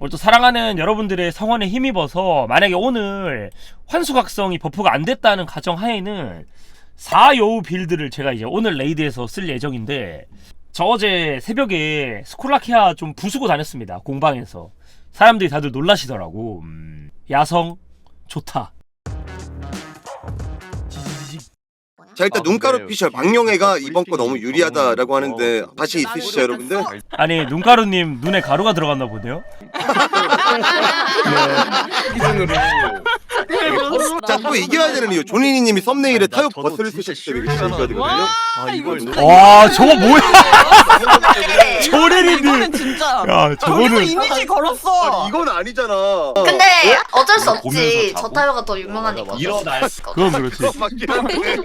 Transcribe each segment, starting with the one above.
오늘 또 사랑하는 여러분들의 성원에 힘입어서 만약에 오늘 환수각성이 버프가 안 됐다는 가정하에는 4여우 빌드를 제가 이제 오늘 레이드에서 쓸 예정인데 저 어제 새벽에 스콜라키아 좀 부수고 다녔습니다 공방에서. 사람들이 다들 놀라시더라고. 음, 야성 좋다 자 일단 아, 눈가루 근데 피셜 박영애가 그 이번 거 너무 유리하다라고 너무 하는데 어, 다시 있으시죠 여러분들? 아니 눈가루님 눈에 가루가 들어갔나 보네요. 기준으로 자또 이겨야 되는 이유 조니니님이 썸네일에 아니, 나 타협 저도 버스를 진짜 이겨야 되거든요. 아 이걸 누가 와 저거 뭐야 이거는 조레리님 진짜 야 저거는 이미지 걸었어. 아니, 이건 아니잖아. 근데 어쩔 수 없지. 보면서 자고? 저 타요가 더 유명하니까. 일어날 그건 그렇지 맞긴 한데.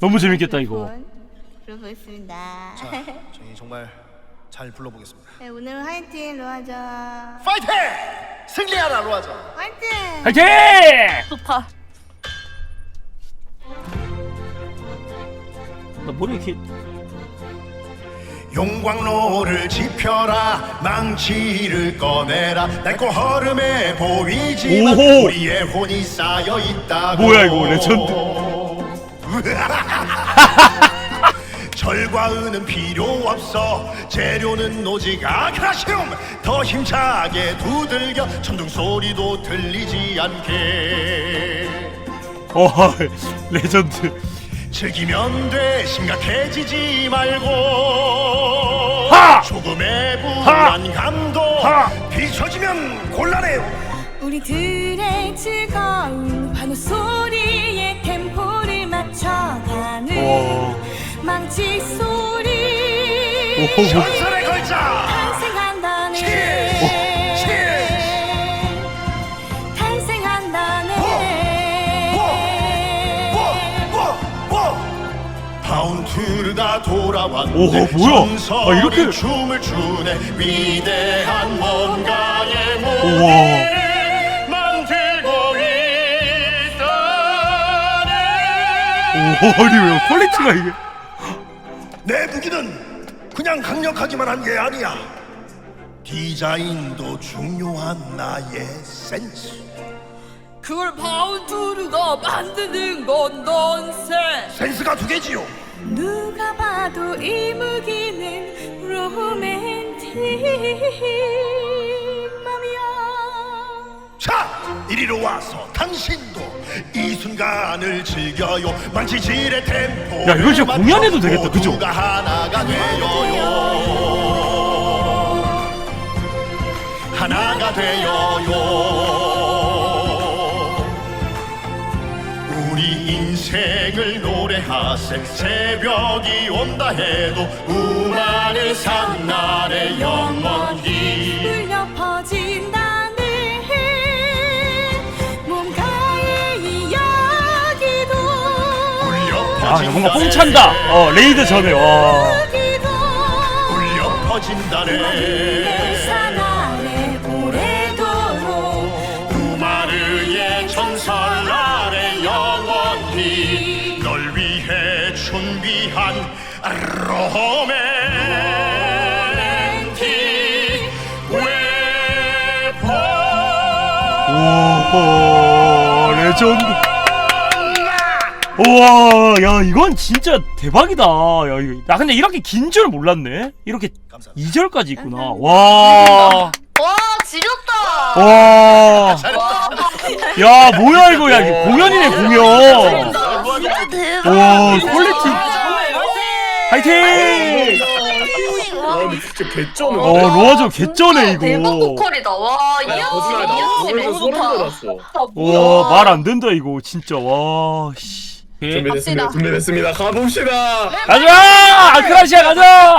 너무 재밌겠다 이거 불러보겠습니다. 자, 저희 정말 잘 불러보겠습니다. 네, 오늘 화이팅 로하자. 파이팅! 승리하라 로아자. 화이팅! 화이팅! 좋다. 나 머리 이렇게 용광로를 지펴라 망치를 꺼내라 낡고 허름해 보이지만 오호! 우리의 혼이 쌓여 있다고 뭐야, 이거, 레전드. 절과 은은 필요 없어. 재료는 오직 아크라시움 더 힘차게 두들겨 천둥 소리도 들리지 않게. 어 레전드. 즐기면 돼. 심각해지지 말고. 하! 조금의 불안감도 하! 비춰지면 곤란해요. 우리들의 즐거운 망치 소리. 오호. 뭐 전설의 걸자 탄생한다네! 탄생한다네. 파운트르가 돌아왔네. 오호, 뭐야? 전설이 아, 이렇게- 춤을 추네. 위대한 뭔가의. 모델을 만들고 있다네. 오 아니 왜 퀄리티가 이게 그냥 강력하기만 한 게 아니야. 디자인도 중요한 나의 센스. 그걸 바운투르가 만드는 건 넌센. 센스가 두 개지요. 누가 봐도 이 무기는 로맨틱 맘이야 자, 이리로 와서 당신도 이 순간을 즐겨요. 망치질의 템포. 야, 이거 진짜 공연해도 되겠다, 그죠? 모두가 하나가 되어요. 하나가 되어요. 우리 인생을 노래하세 새벽이 온다 해도 우만을 산 날의 영원히 아 야, 뭔가 뽕찬다. 어 레이드 전에 와. 울려 퍼진다네. 우마르의 전설 아래 영원히 널 위해 준비한 로맨틱 웨폰 오 레전드 우와 야 이건 진짜 대박이다. 야 이거 나 근데 이렇게 긴 줄 몰랐네. 이렇게 감사합니다. 2절까지 있구나. 와와. 와, 지렸다. 야 뭐야 이거. 야 이거 공연이네 공연. 진짜 대박. 와 퀄리티. 화이팅! 아 근데 진짜 개쩌네. 어 로아저 개쩌네 대박 이거 보컬이다. 와, 거짓말 나 이현씨, 오늘 이현씨 소름 너무 돋았어. 좋다. 와말 안 된다 이거 진짜. 와 씨 준비됐습니다. 준비됐습니다. 가봅시다. 가자! 아크라시아 가자!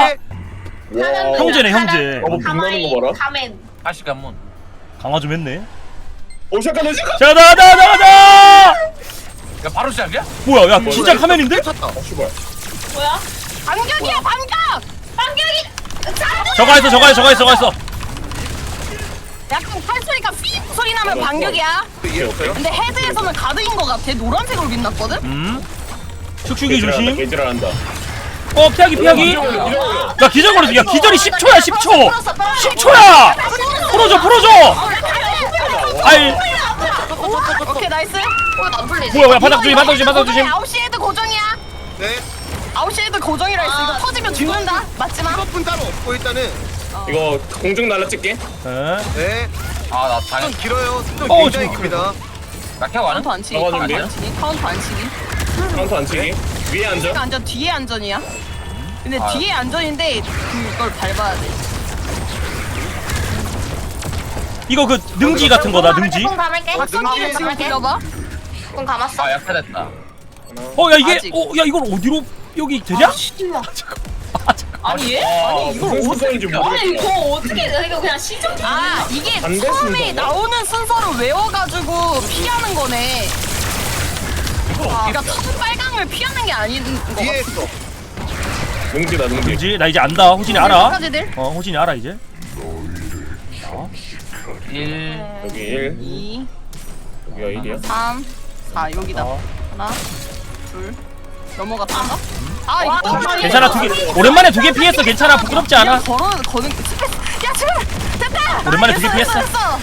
와 형제네 형제. 어, 빛나는 거 봐라. 가멘. 다시 가문 강화 좀 했네. 오 잠깐만 잠깐 자 가자. 가자 가자 가자! 야 바로 시작이야? 뭐야 야 진짜 카멘인데? 어 씨발. 뭐야? 반격이야 반격! 반격이! 저거 했어 저거 했어 저거 했어 약간 칼소리가 삐 소리 나면 반격이야. 이게 없어요? 근데 헤드에서는 가드인 것 같아. 노란색으로 빛났거든? 음. 축축이 조심. 개지랄 한다. 어 피하기 피하기. 야 기절 걸었어 야 기절이 10초야 10초. 10초야. 풀어줘 풀어줘. 아이. 오케이 나이스. 풀리지? 뭐야 뭐야 바닥 조심 바닥 조심 바닥 조심. 아홉 시 헤드 고정이야. 네. 아홉 시 헤드 고정이라 했어. 이거 터지면 죽는다. 맞지 마 이것뿐 따로 없고 일단은 이거 공중 날라 찍게. 네. 네. 아나 좀 당연 길어요. 좀 어, 굉장히 지금 깁니다. 낙혀 가는? 카운터 안 치기 나가 카운터? 안 치기 카운터 안 치기 카운터 안 치기. 위에. 그러니까 안전 뒤에 안전이야 근데 아. 뒤에 안전인데 그걸 밟아야 돼 이거 그 능지 같은 거다 능지 공 감을게. 박성기를 공 지금 감을게. 불러봐 공 감았어. 아 약해됐다 어 야 이게 아직. 어 야 이걸 어디로 여기 되냐? 아니 얘? 아, 아니 이걸 무슨 어떻게 순서인지 모르겠다. 어떻게 이거 그냥 시점. 아 이게 안될 처음에 순서인가? 나오는 순서를 외워가지고 피하는 거네 아, 그러니까 첫 빨강을 피하는 게 아닌 거 뒤에 같아 있어. 능지다 능지. 능지 나 이제 안다 호진이 알아 까지들 어 호진이 알아 이제 1 여기 1, 2 여기가 1이야. 3 4 여기다 어. 하나 둘 넘어갔다가 아 이거 정말 괜찮아 두개 오랜만에 두 개 피했어 괜찮아 부끄럽지 않아 걸어 거는 스페이스 야 지금 됐다 오랜만에 아, 두개 됐어, 피했어.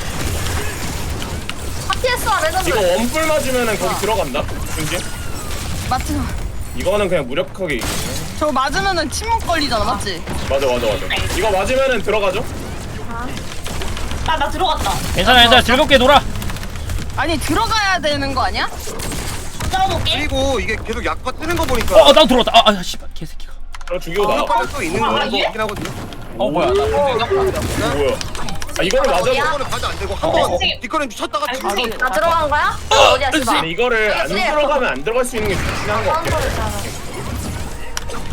PS 레전드. 이거 원뿔 맞으면은 거기 들어간다. 능지. 맞지 이거는 그냥 무력하게 이기네. 저 맞으면은 침묵 걸리잖아 맞지 맞아 맞아 맞아. 이거 맞으면은 들어가죠? 아나 들어갔다. 괜찮아 괜찮아 즐겁게 놀아 아니 들어가야 되는 거 아니야? 싸워볼게. 그리고 이게 계속 약화 뜨는 거 보니까 어나 들어왔다 아, 아 씨발 개새끼가 그럼 죽이고 나와. 약화할 수 있는 거 같긴 하거든요. 어 뭐야 나 근데 뭐야? 아 이거를 맞아. 어디야? 이거는 가지 안 되고 한번 뒷걸음 쳤다가 지금 나 들어간 거야? 어, 어디야 근데 씨발. 이거를 안 들어가면 안 들어갈 수 있는 게 좋긴 한거 같아. 카운터를 잘하.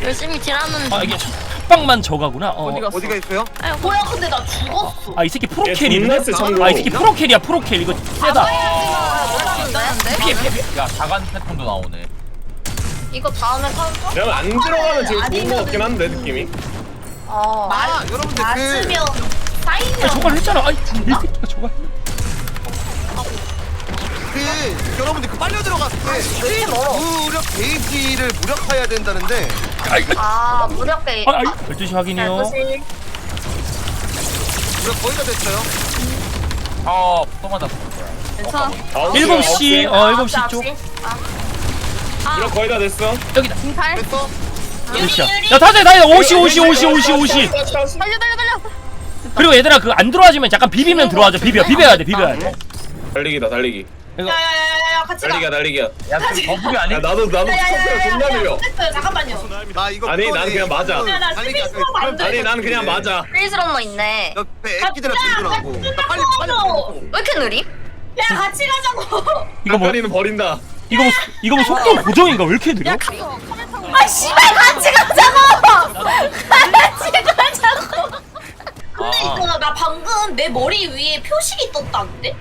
열심히 딜하는. 아 이게 합방만 저가구나 어디 어아이 갔어? 어디가 있어요? 뭐야 근데 나 죽었어. 새끼 프로 얘 캐리네 존나 세 참고로. 아 이 새끼 프로 캐리야 프로 캐리 이거 세다 있다는데? 피해 피해 피해 야 자간 패턴도 나오네 이거 다음에? 왜냐면 안 들어가면 제일 좋은 거 같긴 한데 느낌이. 어. 아 여러분들 그 맞으면 야 쌓이면. 저걸 했잖아 아이 이 새끼가 저걸 그 여러분들 그 빨려 들어갔을 때 이렇게 멀어. 무력 게이지를 무력화해야 된다는데 아 무력배. 아, 아이 12시 확인이요 무시. 무력 거의 다 됐어요. 아 또 맞았어 괜찮아 아홉 7시 아홉 어 7시 쪽 시. 이거 거의 다 됐어. 여기다 빙탈 됐어? 몇 시야 야 다들 다들 5시 5시 5시 5시 5시 달려 달려 달려 그리고 얘들아 그 안 들어와주면 잠깐 비비면 들어와줘 비벼 비벼야 돼 비벼야 돼 달리기다 달리기. 야야야야야 같이 가. 달리기야 달리기야. 야 지금 거북이 아니? 야 나도 나도 스코프가 존나 느려. 됐어요 잠깐만요. 나 이거 아니. 난 그냥 맞아. 야, 나 달리기 스피드 안안 돼. 아니 난 그냥 맞아. 프리즈 런너 있네. 옆에 애기들한테 들더라고. 나 빨리 빨리 왜 이렇게 느리? 야 같이 가자고. 이거 뭐 다리는 버린다. 이거 뭐 이거 뭐 속도 고정인가 왜 이렇게 느려? 아 씨발 같이 가자고. 같이 가자고. 근데 아. 있잖아 나 방금 내 머리 위에 표식이 떴다는데?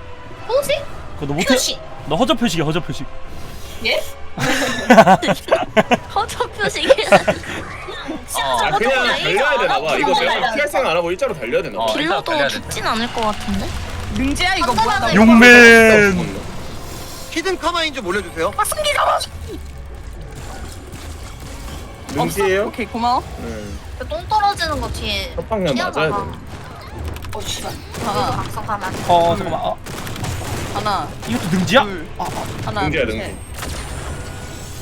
표식? 그거 너 못해 표식. 너 허접 표식이야 허접 표식 예? 허접 표식이. 어. 아 그냥 달려야 되나 봐. 이거 내가 피할 생각 안 하고 일자로 달려야 되나 봐. 어, 일단 달려야 돼. 죽진 않을 것 같은데? 능지야 이거 뭐야 나 용맨 히든 카마인 좀 올려주세요. 아 승기 잡아 능지예요? 오케이 고마워 네. 똥 떨어지는 거 뒤에. 협박량 맞아야 돼. 어 씨발. 하나 각성 가만. 어 잠깐만 어, 하나 이것도 능지야? 둘 아, 하나 능지야 둘, 능지.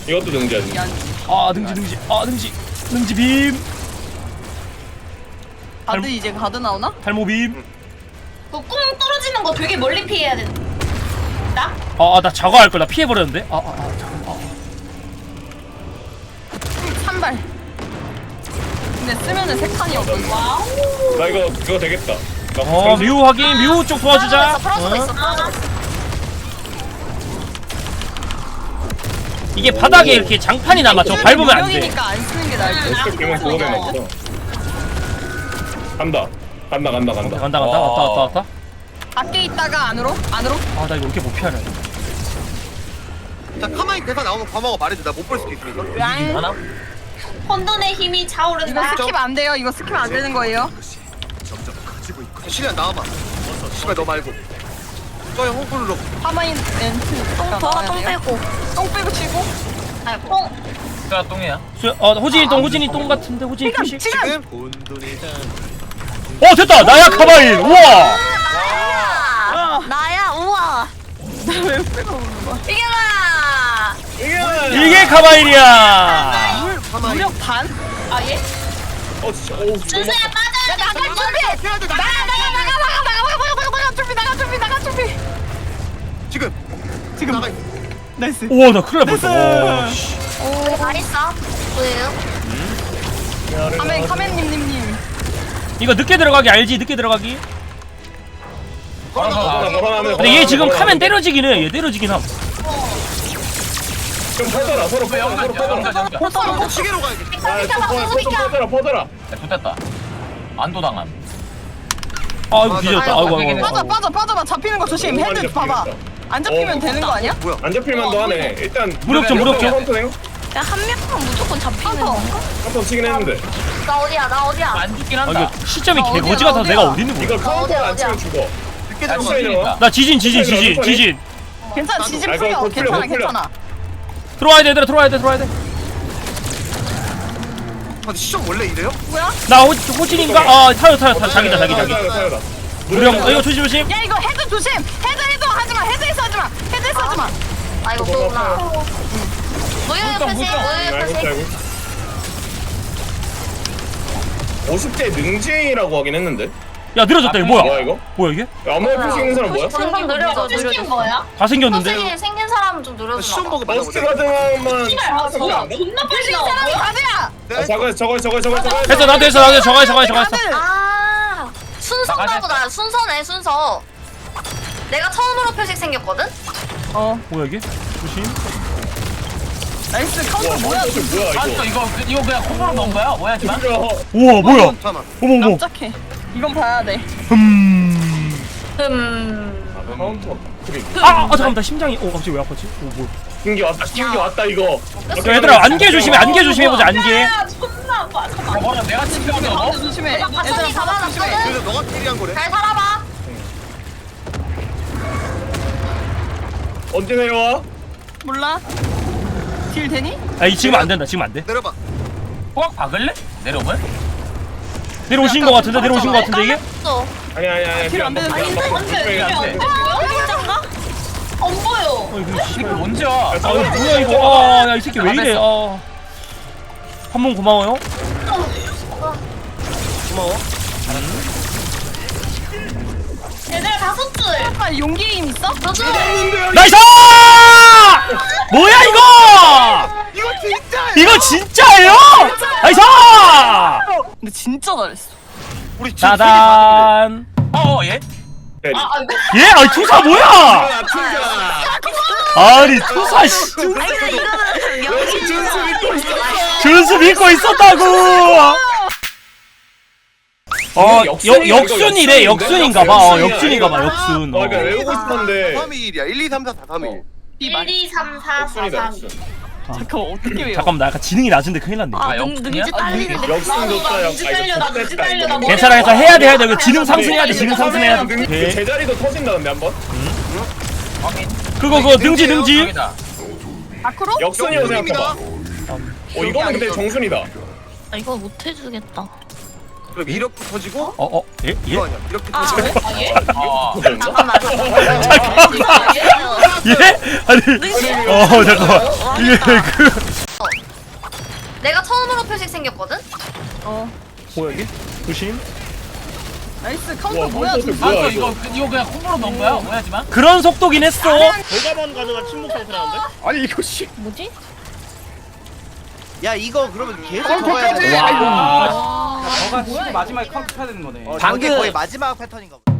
이것도 능지야 능지. 야, 아, 아 능지 능지 아 능지 능지 빔 가드 이제 가드 나오나? 탈모 빔 그꿈 떨어 지는 거 되게 멀리 피해야 된다. 나? 아나 저거 할 걸 나 피해 버렸는데 아, 아, 아 잠깐 아. 산발 근데 쓰면은 세 칸이 없거든 와우. 나 이거 그거 되겠다. 나어뮤 확인 뮤 쪽 도와주자 있어. 어? 풀어주고 있어. 이게 바닥에 이렇게 장판이 남아 저 밟으면 안 돼 무력이니까 안 쓰는 게 나을 듯 그거 되나 보다. 간다. 간다 간다 간다. 간다 간다 왔다 왔다 왔다 밖에 있다가 안으로 안으로 아 나 이거 이렇게 못 피하네 자 카마인 대사 나오면 과마가 말해줘. 나 못 볼 수도 있으니까. 양 하나? 혼돈의 힘이 이거 차오른다. 스킵 안 돼요 이거 스킵 안 되는 거예요 시간 나와봐. 시간 너 말고. 저희 홍콩으로 하마인 멘트 똥 빼고. 똥 빼고 치고 아이고. 똥. 가 똥이야 수- 어 호진이 똥 호진이 똥 같은데 호진이 지금 표시 지금 지금 어 됐다 나야 카바인 우와 이겨라. 이게 가만히. 무력 반? 아 예? 어 진짜 오 준수야 빠져. 나갈 준비! 나가 나가 나가 나가 나가 나가 나가 나가 준비 나가 준비 나가 준비 지금. 지금 나가. 있어. 나이스 우와 나 큰일 날 뻔했어 어, 씨. 오. 다 했어. 뭐예요? 카멘 카멘님님님 이거 늦게 들어가기 알지 늦게 들어가기 걸어놔 걸어놔면 근데 얘 지금 카면 때려지긴 해얘 때려지긴 함 좀 퍼져라 서로 퍼져라 서로 퍼져라 연결 연결 어, 시계로 가야겠다. 아, 좀 퍼- 좀 퍼져라 퍼져라 야 좋됐다 안도 당함 아이고 뒤졌다 아이고 아이고 빠져 아이고 빠져 빠져봐 잡히는 거 조심 오, 헤드 봐봐. 안 잡히면 어. 되는 거 아니야? 안 잡힐만도 하네 일단 무력 좀, 무력 좀. 헌터네 야한 명은 무조건 잡히는 건가? 한번 치긴 했는데 나 어디야? 나 어디야? 안 죽긴 아 한다 이거 시점이 어, 개거지 같아서 어디야? 내가 어디 있는 거야 이거 카운터 안 치면? 죽어 늦게 야 들어가. 시간이 나 지진 지진 지진 지진 괜찮아 지진 아, 풀려 곧 풀려, 괜찮아 곧 풀려. 괜찮아 들어와야 돼 얘들아 들어와야 돼 들어와야 아, 시점 원래 이래요? 뭐야? 돼나 호진인가? 아 타요 타요 타요 자기다 자기 자기 무령 어, 이거 조심 조심 야 이거 헤드 조심 헤드 헤드 하지 마 헤드에서 하지 마 헤드에서 하지 마 아 이거 그거구나. 무효 무적, 표시. 무적. 무효 알고 표시. 알고 50대 능지라고 하긴 했는데 야 늘어졌다 이거 뭐야 뭐야 이거? 뭐야 이게? 아무나 표시 있는 사람 뭐야? 방금 느려져 느려져. 뭐야? 다 생겼는데? 선생님 생긴 사람은 좀 아, 느려져. 시험 보고 버스트 받아보자. 가드만 뭐야? 존나 빨리 사람이 가드야 아 저거 저거 저거 저거 저거 했어 나도 했어 나도 했어 저거 했어 저거 했어 저거 했어 아 순서인가 보다. 순서네 순서. 내가 처음으로 표식 생겼거든? 어 뭐야 이게? 조심 나이스 카운터 와 뭐야 뭐야 이거 이거 이거 그냥 콤보로 넣은 거야 뭐야지만 이거 우와 뭐야 잠깐만. 어머 어머 깜짝해 이건 봐야 돼 음... 음. 카운터 크림 아, 아 잠깐만 나 심장이 어 갑자기 왜 아팠지? 어 뭐. 신기 왔다 신기 왔다 이거 야 얘들아 안개 조심해 안개 조심해 보자 안개 존나 아파. 어, 뭐야 내가 너? 가운데 조심해 얘들아 바천이 바닥 조심해? 그래서 너가 캐리한 거래? 잘 살아봐. 언제 내려와? 몰라 딜 되니? 아이 지금 안 된다 지금 안 돼 내려봐. 호박 박을래? 내려오면? 내려오신 거 같은데 내려오신 거 같은데 이게? 또. 아니 아니 아니 딜안 되는데? 안 돼. 아, 진짜인가? 안 보여. 어 이거 씨발 이거 언제야? 아 이거 뭐야 이거 아 야 이 새끼 왜 이래 아 한번 고마워요 고마워. 얘들아 다섯 줄. 아 용기 힘 있어? 나이스! 뭐야 이거! 이거 진짜! 이거 진짜예요? 나이스! 근데 진짜 잘했어 우리 지금 짜잔 어어 얘? 때리. 아, 안 돼. 얘 아니 투사 뭐야? 아 진짜 아니 투사 씨 역시 준수 믿고 있어. 준수 믿고 있었다고. 어 역, 역순이래 역순인가 봐 어 역순인가 봐 역순 어 어. 그러니까 외우고 싶었는데 3, 2, 1이야. 1, 2, 3, 4, 4, 3, 1. 1, 2, 3, 4, 4, 역순이다 3. 역순 잠깐 어떻게 외워 잠깐만 나 약간 지능이 낮은데 큰일 났네. 아, 아, 능? 능지 딸리는데. 역순 좋다 역 능지 딸려, 나 능지 딸려, 나 머리 괜찮아 괜찮아 해야 돼 해야 돼. 이거 지능 아, 상승해야 돼 지능 상승해야 돼. 그 오케이. 제자리도 터진다는데 한번? 그거 그거 능지 능지 여기다. 밖으로? 역순이라고 생각해봐 역순입니다. 어 이거는 근데 정순이다. 아, 이거 못 해주겠다. 그럼 이렇게 터지고 어 어 예? 예? 이거 아니야. 이렇게 아, 터지고 아, 예? 어 그런가? 잠깐만. 예? 아니 어 잠깐만 이게 그 내가 처음으로 표식 생겼거든? 어 뭐야 이게? 조심 나이스 카운터 와 뭐야 안도 뭐야 이거 이거 이거 그냥 콤보로 넣은 거야 뭐야지만? 그런 속도긴 했어 대가만 가능한 침묵 상태라는데? 아니 이거 씨 뭐지? 야 이거 그러면 계속 컴퓨터까지! 적어야 돼. 와 저가 지금 마지막에 카운트 쳐야 되는 거네. 어, 저게 거의 마지막 패턴인가 보다.